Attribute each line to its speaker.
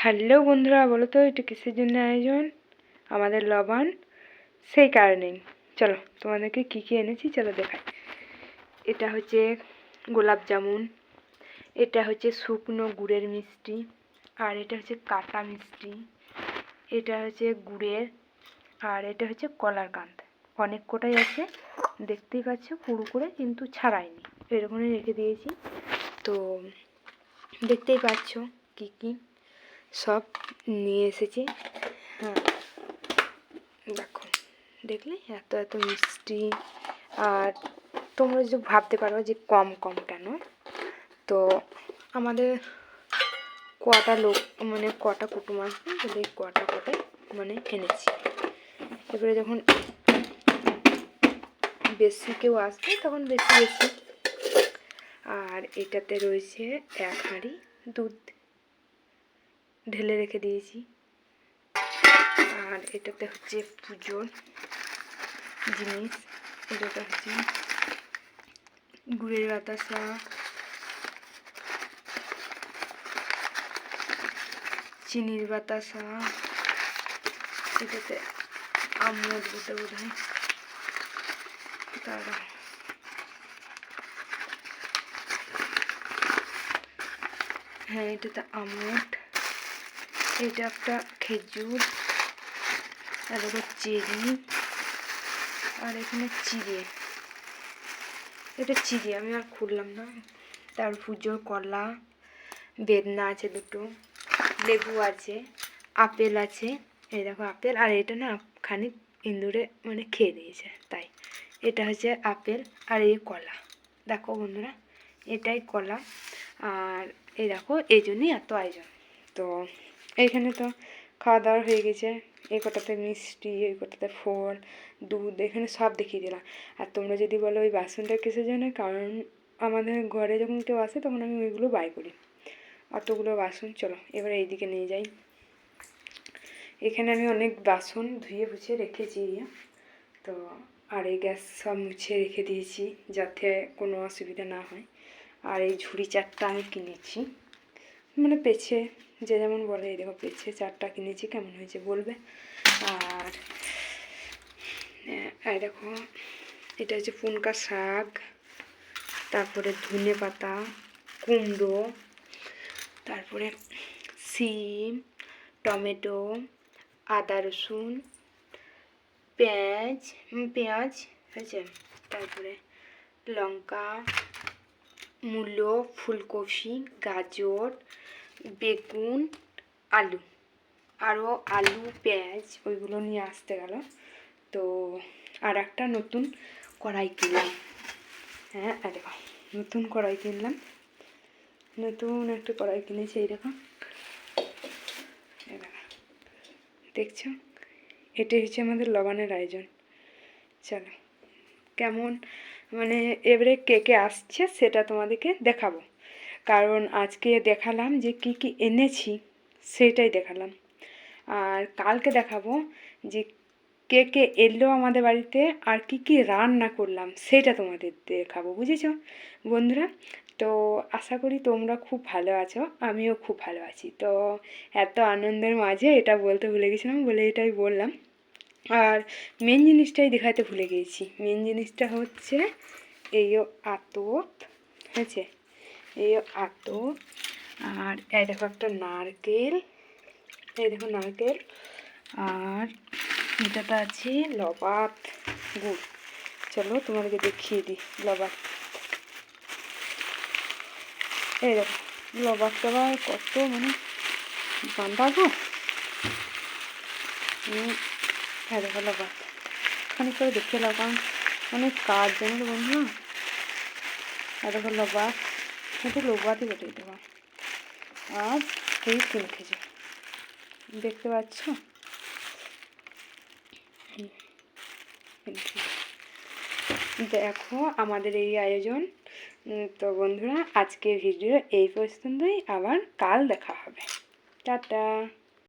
Speaker 1: Hello বন্ধুরা, বলো তো, এটা কিসের জন্য আয়োজন? আমাদের লবণ? সেই কারণেই। চলো, তোমাদেরকে কী কী এনেছি, চলো দেখাই। এটা হচ্ছে গোলাপ জামুন, এটা হচ্ছে শুকনো গুড়ের মিষ্টি, আর এটা হচ্ছে কাটা মিষ্টি, এটা হচ্ছে গুড়ের, আর এটা হচ্ছে কলার কান্ত অনেক কোটাই আছে, দেখতেই পাচ্ছ, পুরো করে কিন্তু ছাড়াইনি। এরকমই রেখে দিয়েছি। তো দেখতেই পাচ্ছ কী কী সব নিয়ে এসেছি। হ্যাঁ। দেখো, দেখলে? এত এত মিষ্টি। আর তোমরা যদি ভাবতে পারো যে কম কম কেন? তো আমাদের কটা লোক মানে কটা কুটুম আসবে বলে কটা কটা মানে এনেছি। এবারে যখন বেশি কেউ আসবে, তখন বেশি বেশি। আর এটাতে রয়েছে এক হাঁড়ি দুধ। ঢেলে রেখে দিয়েছি। আর এটাতে হচ্ছে পুজোর জিনিস। এটাতে হচ্ছে গুড়ের বাতাসা চিনির বাতাসা এটাতে আমুদ বলতে বোধ হয়। তারা হ্যাঁ এটাতে আমুদ এটা একটা খেজুর, আর এটা চেরি আর এখানে চিড়ে। এটা চিড়ে, আমি আর খুললাম না। তার পুজোর কলা, বেদনা আছে দুটো, লেবু আছে, আপেল আছে। এই দেখো আপেল, আর এটা না খানিক ইন্দুরে মানে খেয়ে দিয়েছে, তাই। এটা হচ্ছে আপেল আর এই কলা। দেখো বন্ধুরা, এটাই কলা। আর এই দেখো, এই জন্যই এত আয়োজন। তো এইখানে তো খাওয়া দাওয়া হয়ে গেছে। এই কটাতে মিষ্টি এই কটাতে ফল, দুধ, এখানে সব দেখিয়ে দিলাম। আর তোমরা যদি বলো ওই বাসনটা কেসে কিসের জন্য, কারণ আমাদের ঘরে যখন কেউ আসে তখন আমি ওইগুলো বাই করি। অতগুলো বাসন, চলো এবার এইদিকে নিয়ে যাই। এখানে আমি অনেক বাসন ধুয়ে বুঝিয়ে রেখেছি। তো আর এই গ্যাস সব মুছে রেখে দিয়েছি যাতে কোনো অসুবিধা না হয়। আর এই ঝুড়ি চারটা আমি কিনেছি। মানে পেছে, যে যেমন বলে, এই দেখো পেছে, চারটা কিনেছি, কেমন হয়েছে বলবে? আর এই দেখো, এটা হচ্ছে পুনকা শাক, তারপরে ধনে পাতা, কুমড়ো, তারপরে সিম, টমেটো, আদা রসুন, পেঁয়াজ পেঁয়াজ, হয়েছে, তারপরে লঙ্কা মূলো ফুলকপি, গাজর, বেগুন, আলু। আরও আলু, পেঁয়াজ, ওইগুলো নিয়ে আসতে গেল। তো আর একটা নতুন কড়াই কিনলাম। হ্যাঁ দেখো নতুন কড়াই কিনলাম। নতুন একটা কড়াই কিনেছি এই দেখো, দেখছ? এটাই হচ্ছে আমাদের লবণের আয়োজন। চলো, কেমন মানে এবারে কে কে আসছে সেটা তোমাদেরকে দেখাবো। কারণ আজকে দেখালাম যে কি কি এনেছি সেটাই দেখালাম। আর কালকে দেখাবো যে কে কে এলো আমাদের বাড়িতে আর কি কি রান্না করলাম সেটা তোমাদের দেখাবো, বুঝেছ? বন্ধুরা, তো আশা করি তোমরা খুব ভালো আছো, আমিও খুব ভালো আছি। তো এত আনন্দের মাঝে এটা বলতে ভুলে গেছিলাম, বলে এটাই বললাম। আর মেন জিনিসটাই দেখাতে ভুলে গিয়েছি। মেন জিনিসটা হচ্ছে এই আতপ, হয়েছে? এই আতপ, আর এই দেখো একটা নারকেল, এই দেখো নারকেল, আর এটাতে আছে লবাত গুড়। চলো তোমাদেরকে দেখিয়ে দিই লবাত। এই দেখো লবাত টবার কত মানে বান্ধা গো হ্যাঁ দেখো লবাত খানিক করে দেখে নাও কারণ অনেক কাজ, জানো তো বন্ধু হ্যাঁ দেখো লবাত এটা লবাতই বটে এটা আর এই তিন কেজি দেখতে পাচ্ছ? দেখো আমাদের এই আয়োজন। তো বন্ধুরা, আজকের ভিডিও এই পর্যন্তই। আবার কাল দেখা হবে। টাটা।